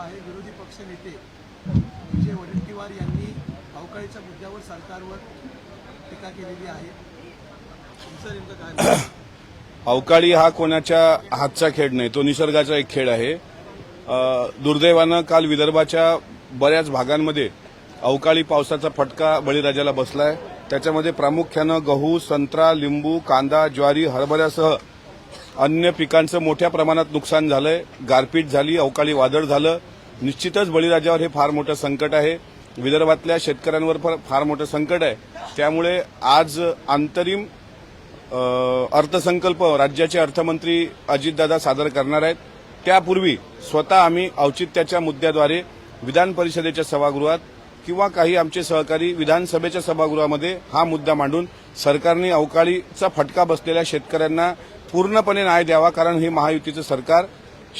आहे विरोधी पक्ष नेते विजय वडेट्टीवार यांनी अवकाळीच्या मुद्द्यावर सरकारवर टीका केलेली आहे. तुमचं नेमकं काय अवकाळी हा कोणाच्या हातचा खेळ नाही तो निसर्गाचा एक खेळ आहे. दुर्दैवानं काल विदर्भाच्या बऱ्याच भागांमध्ये अवकाळी पावसाचा फटका बळीराजाला बसलाय. त्याच्यामध्ये प्रामुख्यानं गहू संत्रा लिंबू कांदा ज्वारी हरभऱ्यासह अन्य पिकांचं मोठ्या प्रमाणात नुकसान झालंय. गारपीट झाली अवकाळी वादळ झालं. निश्चितच बळीराजावर हे फार मोठं संकट आहे. विदर्भातल्या शेतकऱ्यांवर पण फार मोठं संकट आहे. त्यामुळे आज अंतरिम अर्थसंकल्प राज्याचे अर्थमंत्री अजितदादा सादर करणार आहेत. त्यापूर्वी स्वतः आम्ही औचित्याच्या मुद्द्याद्वारे विधान परिषदेच्या सभागृहात किंवा काही आमचे सहकारी विधानसभेच्या सभागृहामध्ये हा मुद्दा मांडून सरकारने अवकाळीचा फटका बसलेल्या शेतकऱ्यांना पूर्णपणे न्याय द्यावा कारण हे महायुतीचं सरकार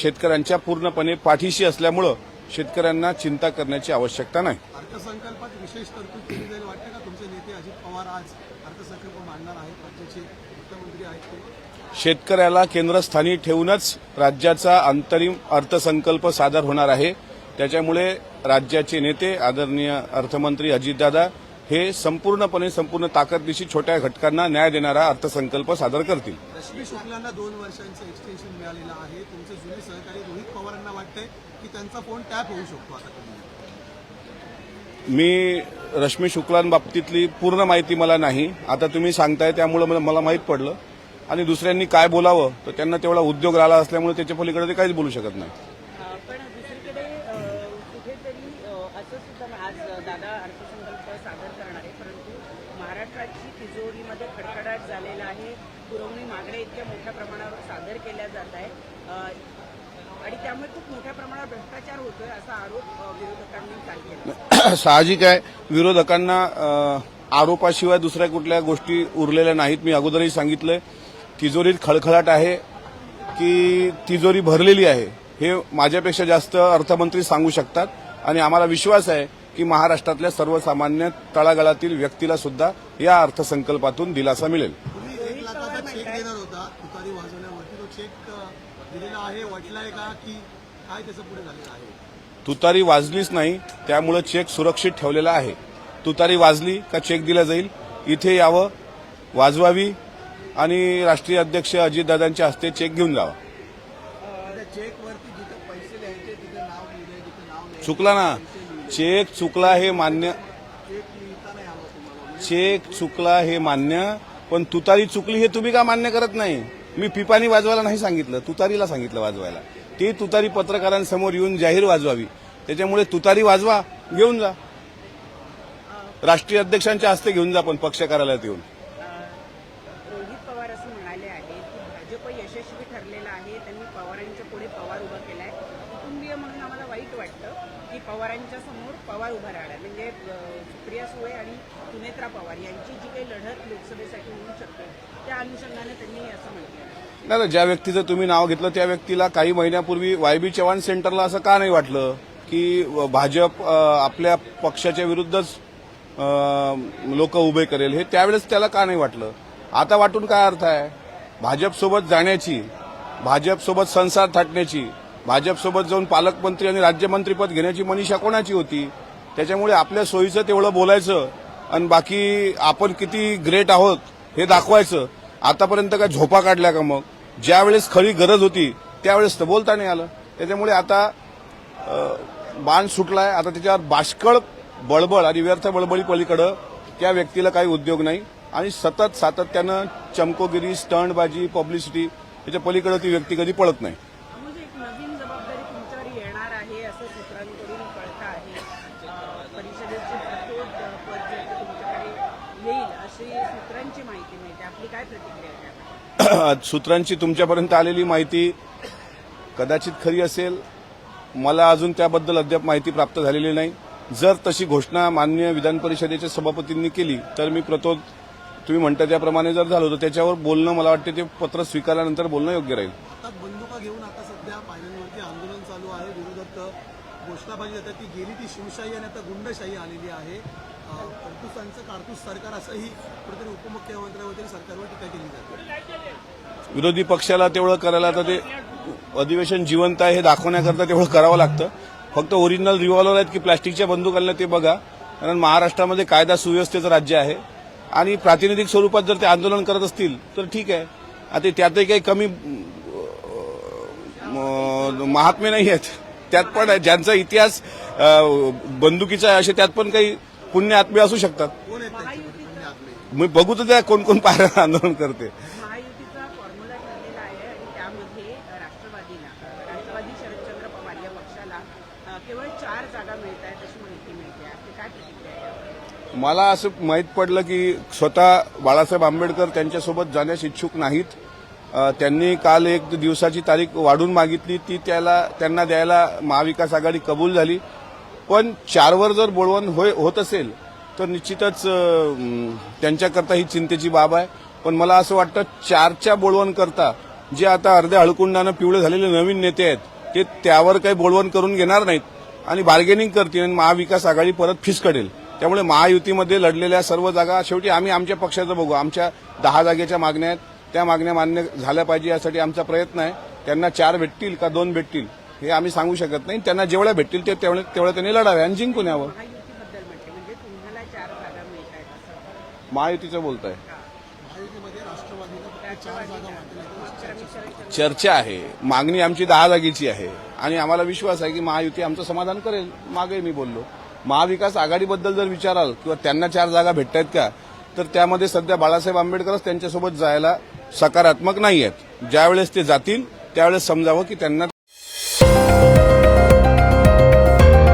शेतकऱ्यांच्या पूर्णपणे पाठीशी असल्यामुळं शेतकऱ्यांना चिंता करण्याची आवश्यकता नाही. अर्थसंकल्पात विशेष तरतूद केली जाईल. वाटतं का तुमचे नेते अजित पवार आज अर्थसंकल्प मांडणार आहेत? राज्याचे मुख्यमंत्री आहेत शेतकऱ्याला केंद्रस्थानी ठेवूनच राज्याचा अंतरिम अर्थसंकल्प सादर होणार आहे. त्याच्यामुळे राज्याचे नेते आदरणीय अर्थमंत्री अजितदादा हे संपूर्णपणे संपूर्ण ताकदनिशी छोट्या घटकांना न्याय देणारा अर्थसंकल्प सादर करतील. रश्मी शुक्लांना दोन वर्षांचं एक्सटेन्शन मिळालेलं आहे. तुमचे जुने सहकारी रोहित पवारांना वाटतंय की त्यांचा फोन टॅप होऊ शकतो आता मी रश्मी शुक्लांबाबतीतली पूर्ण माहिती मला नाही. आता तुम्ही सांगताय त्यामुळे मला माहीत पडलं. आणि दुसऱ्यांनी काय बोलावं तर त्यांना तेवढा उद्योग राहिला असल्यामुळे त्याच्या पलीकडे ते काहीच बोलू शकत नाही अ, पण दुसरीकडे अ, कुठेतरी अ, असं सुद्धा आज दादा अर्थसंकल्प सादर करणार आहे परंतु महाराष्ट्राची तिजोरीमध्ये खडखडाट झालेला आहे. पुरवणी मागण्या इतक्या मोठ्या प्रमाणावर सादर केल्या जात आहेत. आणि त्यामुळे खूप मोठ्या प्रमाणावर भ्रष्टाचार होतोय असा आरोप विरोधकांनी काल केला. साहजिक आहे. विरोधकांना आरोपाशिवाय दुसऱ्या कुठल्या गोष्टी उरलेल्या नाहीत. मी अगोदरही सांगितलंय तिजोरीत खळखळाट आहे की तिजोरी भरलेली आहे. हे माझ्यापेक्षा जास्त अर्थमंत्री सांगू शकतात. आणि आम्हाला विश्वास आहे की महाराष्ट्रातल्या सर्वसामान्य तळागाळातील व्यक्तीला सुद्धा या अर्थसंकल्पातून दिलासा मिळेल. तुतारी वाजलीच नाही त्यामुळे चेक सुरक्षित ठेवलेला आहे. तुतारी वाजली का चेक दिला जाईल? इथे यावं वाजवावी आणि राष्ट्रीय अध्यक्ष अजितदादांच्या हस्ते चेक घेऊन जावा. चुकला ना. चेक चुकला हे मान्य. चेक चुकला हे मान्य. पण तुतारी चुकली हे तुम्ही का मान्य करत नाही? मी पिपाणी वाजवायला नाही सांगितलं. तुतारीला सांगितलं वाजवायला. ती तुतारी पत्रकारांसमोर येऊन जाहीर वाजवावी. त्याच्यामुळे तुतारी वाजवा घेऊन जा. राष्ट्रीय अध्यक्षांच्या हस्ते घेऊन जा पण पक्ष कार्यालयात येऊन. रोहित पवार असं म्हणाले आहे भाजप यशस्वी ठरलेलं आहे त्यांनी पवारांच्या पुढे पवार उभा केला आहे कुटुंबीय म्हणून आम्हाला वाईट वाटतं की पवारांच्या समोर पवार उभा राहणार. म्हणजे सुप्रिया सुळे आणि सुनेत्रा पवार यांची जी काही लढत लोकसभेसाठी होऊ शकते त्या अनुषंगाने त्यांनी असं म्हटलं नाही ज्या व्यक्तीचं तुम्ही नाव घेतलं त्या व्यक्तीला काही महिन्यापूर्वी वाय बी चव्हाण सेंटरला असं का नाही वाटलं की भाजप आपल्या पक्षाच्या विरुद्धच लोक उभे करेल हे त्यावेळेस त्याला का नाही वाटलं? आता वाटून काय अर्थ आहे? भाजपसोबत जाण्याची भाजपसोबत संसार थाटण्याची भाजपसोबत जाऊन पालकमंत्री आणि राज्यमंत्रीपद घेण्याची मनीषा कोणाची होती? त्याच्यामुळे आपल्या सोयीचं तेवढं बोलायचं आणि बाकी आपण किती ग्रेट आहोत हे दाखवायचं. आतापर्यंत काय झोपा काढल्या का मग? ज्यावेळेस खरी गरज होती त्यावेळेस तर बोलता नाही आलं. त्याच्यामुळे आता बाण सुटलाय. आता त्याच्यावर बाष्कळ बळबळ आणि व्यर्थ बळबळी पलीकडं त्या व्यक्तीला काही उद्योग नाही. आणि सतत सातत्यानं चमकोगिरी स्टंटबाजी पब्लिसिटी याच्या पलीकडे ती व्यक्ती कधी पळत नाही. म्हणजे सूत्रांची तुमच्यापर्यंत आलेली माहिती कदाचित खरी असेल. मला अजून त्याबद्दल अद्याप माहिती प्राप्त झालेली नाही. जर तशी घोषणा मान्य विधान परिषदेच्या सभापतींनी केली तर मी प्रतोद तुम्ही म्हणता त्याप्रमाणे जर झालो तर त्याच्यावर बोलणं मला वाटते ते पत्र स्वीकारल्यानंतर बोलणं योग्य राहील. आता बंदुका घेऊन आता सध्या पायऱ्यांवरती आंदोलन चालू आहे. विरोधक घोषणाबाजी जातात ती गेली ती शिवशाही आणि आता गुंडशाही आलेली आहे. कर्तुसांचं कारतूस सरकार असंही कुठेतरी उपमुख्यमंत्र्यांवरती सरकारवर टीका केली जाते. विरोधी पक्षाला तेवढं करायला आता ते अधिवेशन जिवंत आहे हे दाखवण्याकरता तेवढं करावं लागतं. फक्त ओरिजिनल रिव्हॉल्वर आहेत की प्लास्टिकच्या बंदूक आणल्या ते बघा. कारण महाराष्ट्रामध्ये कायदा सुव्यवस्थेचं राज्य आहे. आणि प्रातिनिधिक स्वरूपात जर ते आंदोलन करत असतील तर ठीक आहे. आता त्यातही काही कमी महात्मे नाही आहेत. त्यात पण. ज्यांचा इतिहास बंदुकीचा आहे असे त्यात पण काही पुण्य आत्मे असू शकतात. मी बघू तर त्या कोण कोण पायऱ्या आंदोलन करते महायुतीचा फॉर्म्युला ठरलेला आहे आणि त्यामध्ये राष्ट्रवादीला राष्ट्रवादी शरदचंद्र पवार या पक्षाला अ, केवळ चार जागा मिळत आहेत अशी माहिती मिळते. आपली काय प्रतिक्रिया मला असं माहीत पडलं की स्वतः बाळासाहेब आंबेडकर त्यांच्यासोबत जाण्यास इच्छुक नाहीत. त्यांनी काल एक दिवसाची तारीख वाढून मागितली. ती त्याला त्यांना द्यायला महाविकास आघाडी कबूल झाली. पण चारवर जर बोलवण होय होत असेल तर निश्चितच त्यांच्याकरता ही चिंतेची बाब आहे. पण मला असं वाटतं चारच्या बोलवण करता जे आता अर्ध्या हळकुंडानं पिवळे झालेले नवीन नेते आहेत ते त्यावर काही बोलवण करून घेणार नाहीत. आणि बार्गेनिंग करतील आणि महाविकास आघाडी परत फिसकडेल त्यामुळे महायुतीमध्ये लढलेल्या सर्व जागा शेवटी आम्ही आमच्या पक्षाचं बघू. आमच्या दहा जागेच्या मागण्या आहेत. त्या मागण्या मान्य झाल्या पाहिजे यासाठी आमचा प्रयत्न आहे. त्यांना चार भेटतील का दोन भेटतील हे आम्ही सांगू शकत नाही. त्यांना जेवढ्या भेटतील ते तेवढ्या त्यांनी लढावे आणि जिंकून यावं. म्हणजे महायुतीचं बोलत आहे चर्चा आहे. मागणी आमची दहा जागेची आहे. आणि आम्हाला विश्वास आहे की महायुती आमचं समाधान करेल. मागे मी बोललो. महाविकास आघाडीबद्दल जर विचाराल किंवा त्यांना चार जागा भेटत आहेत का तर त्यामध्ये सध्या बाळासाहेब आंबेडकरच त्यांच्यासोबत जायला सकारात्मक नाही आहेत ज्यावेळेस ते जातील त्यावेळेस समजावं की त्यांना